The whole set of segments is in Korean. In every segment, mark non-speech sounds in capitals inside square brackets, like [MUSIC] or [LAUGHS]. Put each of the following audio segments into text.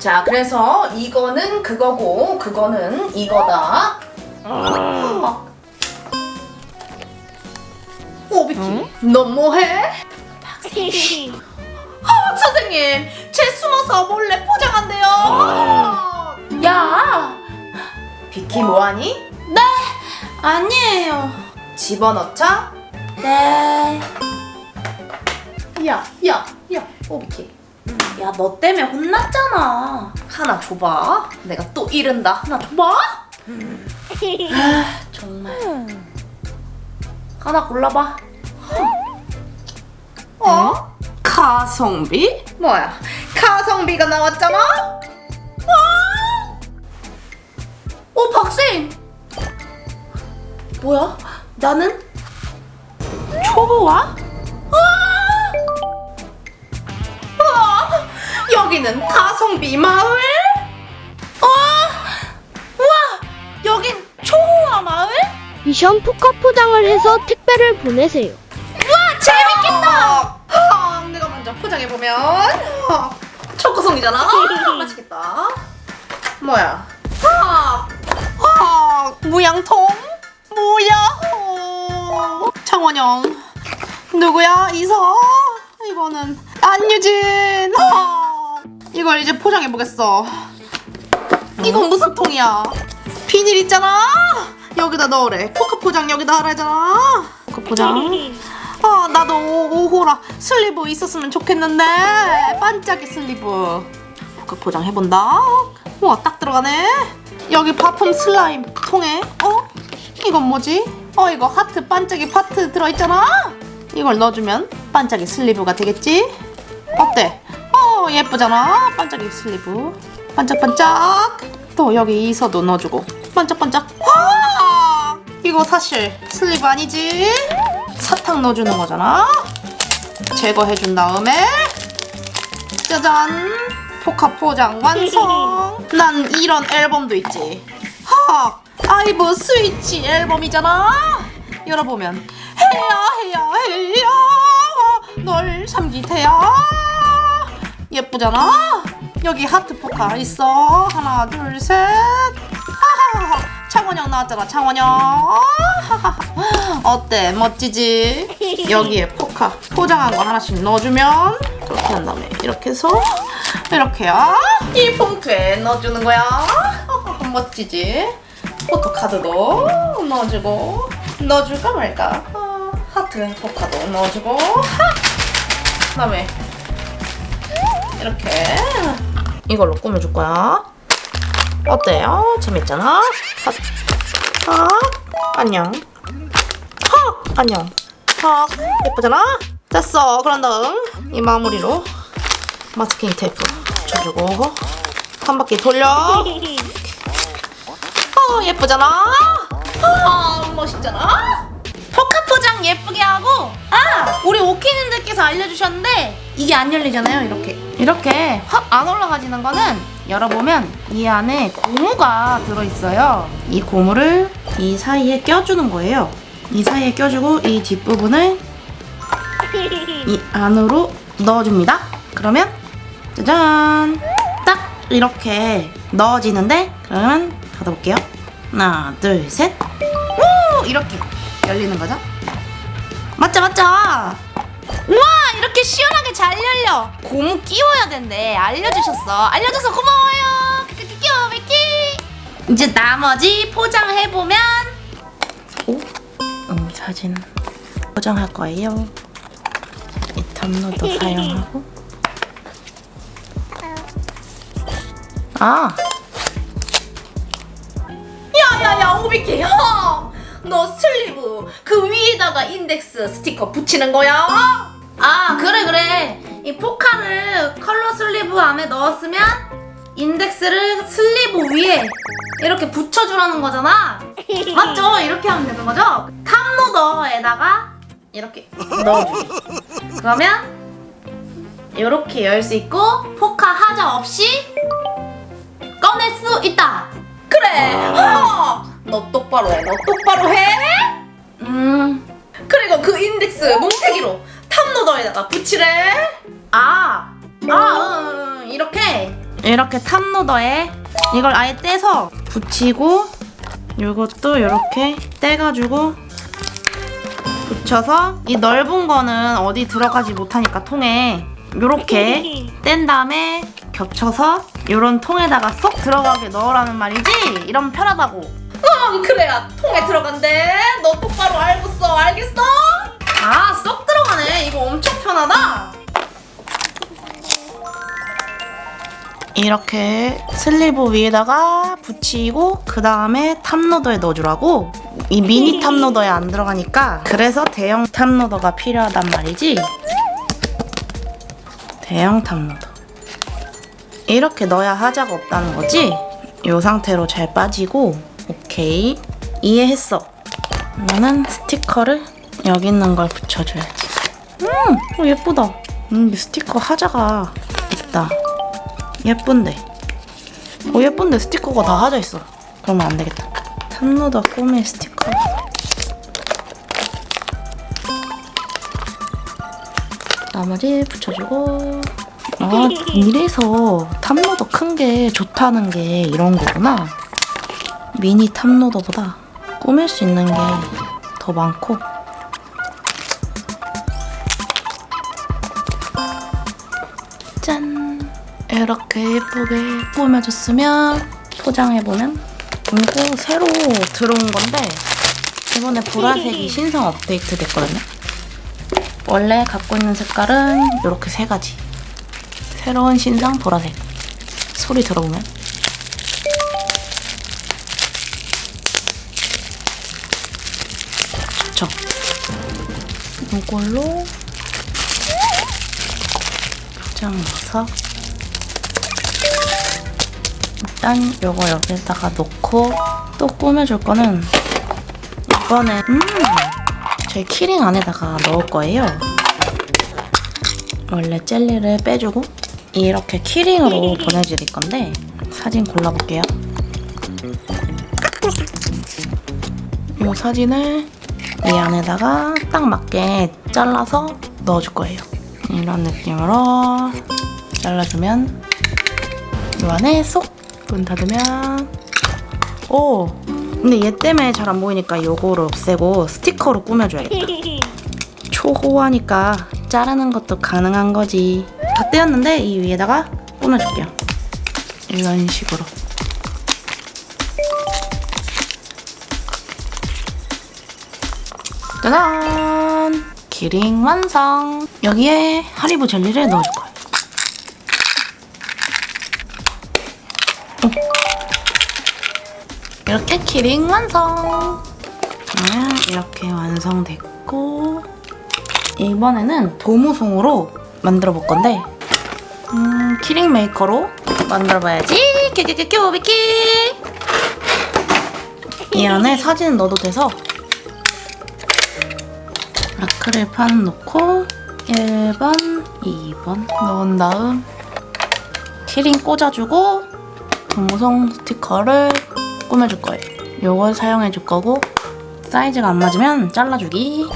자, 그래서 이거는 그거고 그거는 이거다. 어, 오비키, 너 뭐해? 아, 선생님, 제 숨어서 몰래 포장한대요. 야, 비키 뭐하니? 아니에요. 집어넣자. 네. 야, 야, 야, 오비키. 야, 너 때문에 혼났잖아. 하나 줘봐. 내가 또 이른다. 하나 줘봐. 아, 정말. 하나 골라봐. 어? 가성비? 뭐야? 가성비가 나왔잖아? 어, 박쌤! 뭐야? 나는? 초보와? 여기는 가성비 마을? 우와! 여긴 초호화 마을? 미션 포카 포장을 해서 택배를 보내세요. 재밌겠다. 아, 내가 먼저 포장해 보면 아, 초코송이잖아. 아, [LAUGHS] 맛있겠다. 뭐야? 아, 아, 무양통? 뭐야? 창원영. 누구야? 이서? 이거는 안유진. 아, 이걸 이제 포장해 보겠어. 이건 무슨 통이야? 비닐 있잖아. 여기다 넣으래. 포카 포장 여기다 하라잖아. 포카 포장. 아 나도 오, 오호라 슬리브 있었으면 좋겠는데 반짝이 슬리브 그 포장 해본다 우와 딱 들어가네 여기 바품 슬라임 통에 어? 이건 뭐지? 어 이거 하트 반짝이 파트 들어있잖아 이걸 넣어주면 반짝이 슬리브가 되겠지? 어때? 어 예쁘잖아 반짝이 슬리브 반짝반짝 또 여기 이서도 넣어주고 반짝반짝 와 이거 사실 슬리브 아니지? 사탕 넣어주는 거잖아. 제거해준 다음에 짜잔 포카 포장 완성. [LAUGHS] 난 이런 앨범도 있지. 하 아이브 스위치 앨범이잖아. 열어보면 해야 해야 해야 널 삼기태야 예쁘잖아. 여기 하트 포카 있어. 하나 둘 셋. 하하하 창원형 나왔잖아 창원형. 어때 멋지지? 여기에 포카 포장한 거 하나씩 넣어주면 그렇게 한 다음에 이렇게 해서 이렇게야 이 봉투에 넣어주는 거야 멋지지? 포토카드도 넣어주고 넣어줄까 말까 아, 하트 포카도 넣어주고 하! 그다음에 이렇게 이걸로 꾸며줄 거야 어때요? 재밌잖아? 하, 하, 안녕 헉! 안녕. 헉! 예쁘잖아? 됐어. 그런 다음 이 마무리로 마스킹 테이프 붙여주고 한 바퀴 돌려. 어, 예쁘잖아? 아, 멋있잖아? 포카 포장 예쁘게 하고 아! 우리 오키님들께서 알려주셨는데 이게 안 열리잖아요 이렇게 이렇게 확 안 올라가지는 거는 열어보면 이 안에 고무가 들어있어요. 이 고무를 이 사이에 껴주는 거예요. 이 사이에 껴주고 이 뒷부분을 이 안으로 넣어줍니다. 그러면 짜잔! 딱 이렇게 넣어지는데 그러면 닫아볼게요. 하나 둘 셋. 오! 이렇게 열리는 거죠? 맞죠 맞죠 이렇게 시원하게 잘 열려. 고무 끼워야 된대. 알려주셨어. 알려줘서 고마워요. 끼끼 끼워 미끼 이제 나머지 포장해보면. 오? 음, 사진 포장할 거예요. 이 탐로도 [LAUGHS] 사용하고. 아. 야야야 오비키 형! 너 슬리브 그 위에다가 인덱스 스티커 붙이는 거야? 아 그래 그래. 이 포카를 컬러 슬리브 안에 넣었으면 인덱스를 슬리브 위에 이렇게 붙여주라는 거잖아. [LAUGHS] 맞죠? 이렇게 하면 되는 거죠? 탑로더에다가 이렇게. 넣어주기 그러면 이렇게 열 수 있고 포카 하자 없이 꺼낼 수 있다. 그래. 어! 너 똑바로 해너 똑바로 해. 음. 그리고 그 인덱스 뭉태기로 탑로더에다가 붙이래 아, 아, 응. 이렇게 이렇게 탑노더에 이걸 아예 떼서 붙이고 이것도 이렇게 떼가지고 붙여서 이 넓은 거는 어디 들어가지 못하니까 통에 이렇게 [LAUGHS] 뗀 다음에 겹쳐서 이런 통에다가 쏙 들어가게 넣으라는 말이지? 이러면 편하다고. 응 그래야 통에 들어간대 너 똑바로 알고 써 알겠어? 아, 쏙 이거 엄청 편하다. 이렇게 슬리브 위에다가 붙이고 그 다음에 탑로더에 넣어주라고. 이 미니 탑로더에 안 들어가니까 그래서 대형 탑로더가 필요하단 말이지. 대형 탑로더. 이렇게 넣어야 하자가 없다는 거지? 이 상태로 잘 빠지고 오케이. 이해했어. 그러면은 스티커를 여기 있는 걸 붙여줘야지. 음, 어, 예쁘다. 음, 이 스티커 하자가 있다. 예쁜데. 어, 예쁜데 스티커가 다 하자 있어. 그러면 안 되겠다. 탑로더 꿈의 스티커. 나머지 붙여주고. 아, 이래서 탑로더 큰 게 좋다는 게 이런 거구나. 미니 탑로더보다 꾸밀 수 있는 게 더 많고 이렇게 예쁘게 꾸며줬으면 포장해보면 이거 새로 들어온 건데 이번에 보라색이 신상 업데이트 됐거든요. 원래 갖고 있는 색깔은 이렇게 세 가지. 새로운 신상 보라색. 소리 들어보면. 좋죠? 이걸로 포장 넣어서 일단 요거 여기다가 놓고 또 꾸며줄 거는 이번에 음 저희 키링 안에다가 넣을 거예요 원래 젤리를 빼주고 이렇게 키링으로 보내드릴 건데 사진 골라볼게요 이 사진을 이 안에다가 딱 맞게 잘라서 넣어줄 거예요. 이런 느낌으로 잘라주면 이 안에 쏙 문 닫으면 오 근데 얘 때문에 잘 안 보이니까 이거를 없애고 스티커로 꾸며줘야겠다. [LAUGHS] 초호화니까 자르는 것도 가능한 거지. 다 떼었는데 이 위에다가 꾸며줄게요. 이런 식으로. 짜잔! 키링 완성! 여기에 하리보 젤리를 넣어줄 거예요. 이렇게 키링 완성! 그러면 이렇게 완성됐고 이번에는 도무송으로 만들어 볼 건데 음, 키링 메이커로 만들어 봐야지 큐큐큐큐 비키 이 안에 사진 넣어도 돼서 아크릴판 놓고 1번, 2번 넣은 다음 키링 꽂아주고 동무송 스티커를 꾸며줄 거예요. 요걸 사용해줄 거고 사이즈가 안 맞으면 잘라주기.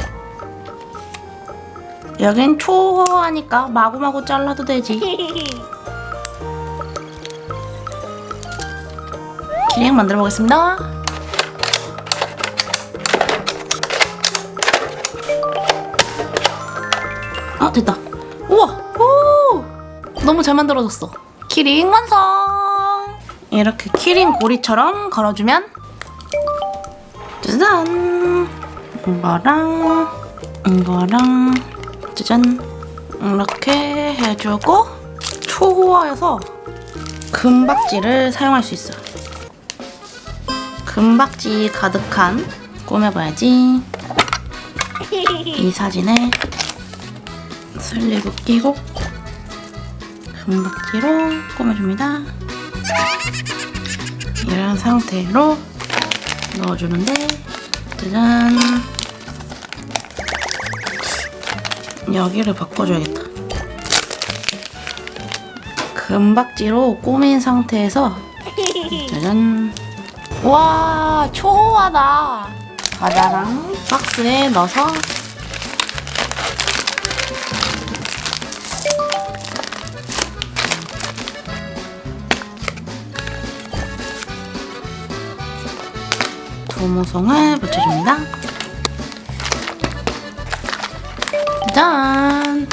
여긴 초호하니까 마구마구 잘라도 되지. [LAUGHS] 키링 만들어 보겠습니다. 아 됐다. 우와! 오! 너무 잘 만들어졌어. 키링 완성 이렇게 키링 고리처럼 걸어주면 짜잔. 이거랑 이거랑 짜잔. 이렇게 해주고 초호화여서 금박지를 사용할 수 있어요. 금박지 가득한 꾸며봐야지. 이 사진에 슬리브 끼고 금박지로 꾸며줍니다. 이런 상태로 넣어주는데 짜잔. 여기를 바꿔줘야겠다. 금박지로 꾸민 상태에서 짜잔. 와 초호하다. 과자랑 박스에 넣어서 고무송을 붙여줍니다. 짠!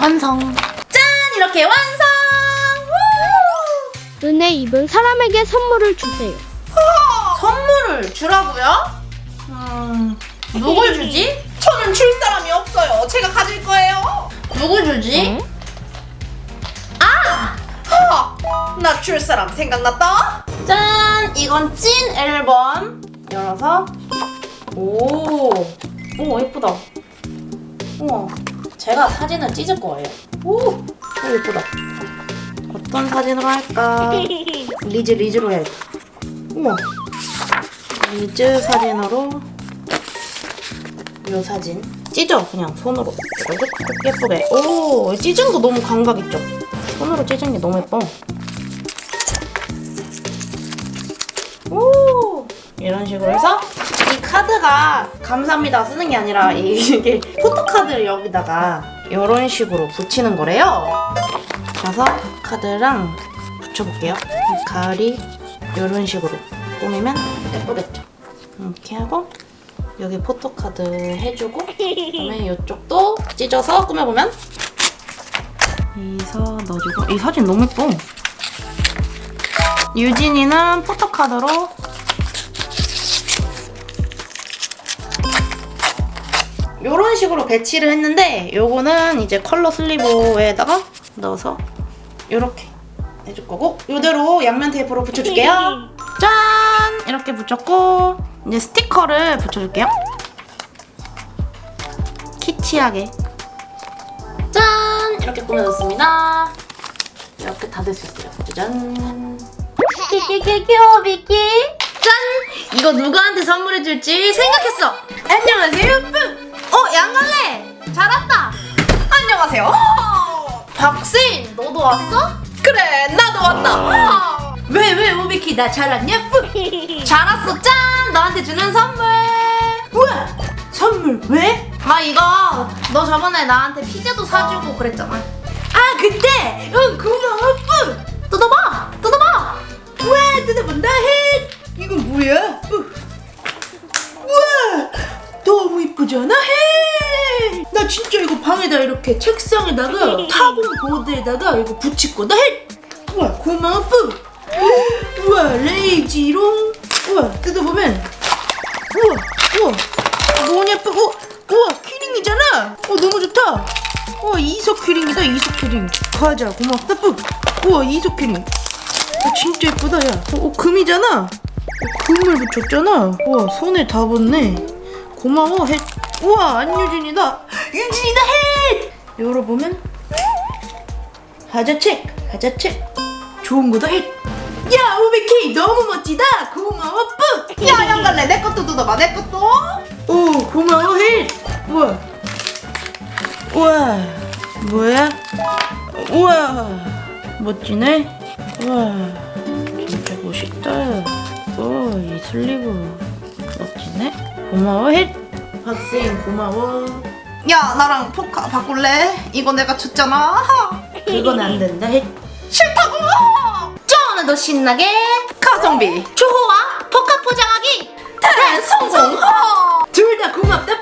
완성! 짠! 이렇게 완성! 우! 은혜 입은 사람에게 선물을 주세요. 선물을 주라고요? 음, 누굴 주지? 저는 줄 사람이 없어요. 제가 가질 거예요. 누굴 주지? 하! 나줄 사람 생각났다. 짠! 이건 찐 앨범 열어서 오, 오 예쁘다. 우와, 제가 사진을 찢을 거예요. 오, 오 예쁘다. 어떤 사진으로 할까? [LAUGHS] 리즈 리즈로 해. 우와, 리즈 사진으로 이 사진 찢어 그냥 손으로 이렇게 예쁘게. 오, 찢은 거 너무 감각 있죠? 손으로 찢은 게 너무 예뻐. 이런 식으로 해서 이 카드가 감사합니다 쓰는 게 아니라 [LAUGHS] 이게 포토카드를 여기다가 이런 식으로 붙이는 거래요. 그래서 카드랑 붙여볼게요. 가을이 이런 식으로 꾸미면 예쁘겠죠? 이렇게 하고 여기 포토카드 해주고 그다음에 이쪽도 찢어서 꾸며보면 이서 넣어주고. 이 사진 너무 예뻐. 유진이는 포토카드로 이런 식으로 배치를 했는데 요거는 이제 컬러 슬리브에다가 넣어서 이렇게 해줄 거고 이대로 양면 테이프로 붙여줄게요. [LAUGHS] 짠! 이렇게 붙였고 이제 스티커를 붙여줄게요. 키치하게. 짠! 이렇게 꾸며졌습니다. 이렇게 닫을 수 있어요. 짜잔. 비끼 짠! 이거 누구한테 선물해 줄지 생각했어. 안녕하세요. 뿌! 어 양갈래! 잘 왔다! 안녕하세요. 어, 박신 너도 왔어? 그래, 나도 왔다. 왜 왜 우비키 나 잘 왔냐? 뿌 잘 왔어. 짠! 너한테 주는 선물. 뭐야 선물 왜? 아 이거 너 저번에 나한테 피자도 사주고 그랬잖아. 아 그때? 응 고마워. 뿌 뜯어봐! 뜯어봐! 왜? 뜯어본다. 해 이건 뭐야? 우와 너무 이쁘잖아 해. 나 진짜 이거 방에다 이렇게 책상에다가 타공 보드에다가 이거 붙일 거다 해. 우와 고마워 뿌. 우와 레이지롱. 우와 뜯어보면 우와 우와 너무 예쁘고 우와 키링이잖아. 어 너무 좋다. 우와 이석 키링이다 이석 키링. 과자 고맙다 뿌. 우와 이석 키링. 아, 진짜 예쁘다 야. 어, 어 금이잖아. 어, 금을 붙였잖아. 우와 손에 다 붙네. 고마워 해. 우와 안유진이다. 유진이다 해. 열어보면 하자책 하자책 좋은 거다 해. 야 우베키 너무 멋지다. 고마워 뿌. 야, 양갈래, 내 것도 뜯어봐, 내 것도. 오 고마워 해. 우와 우와 뭐야? 우와 멋지네. 우와 고마워. 야, 나랑 포카 바꿀래? 이거 내가 줬잖아. 하. 그건 안 된다 해. 싫다고. 쫀! 너 신나게 가성비. 좋아 포카 포장하기 대성공. 둘 다 고맙다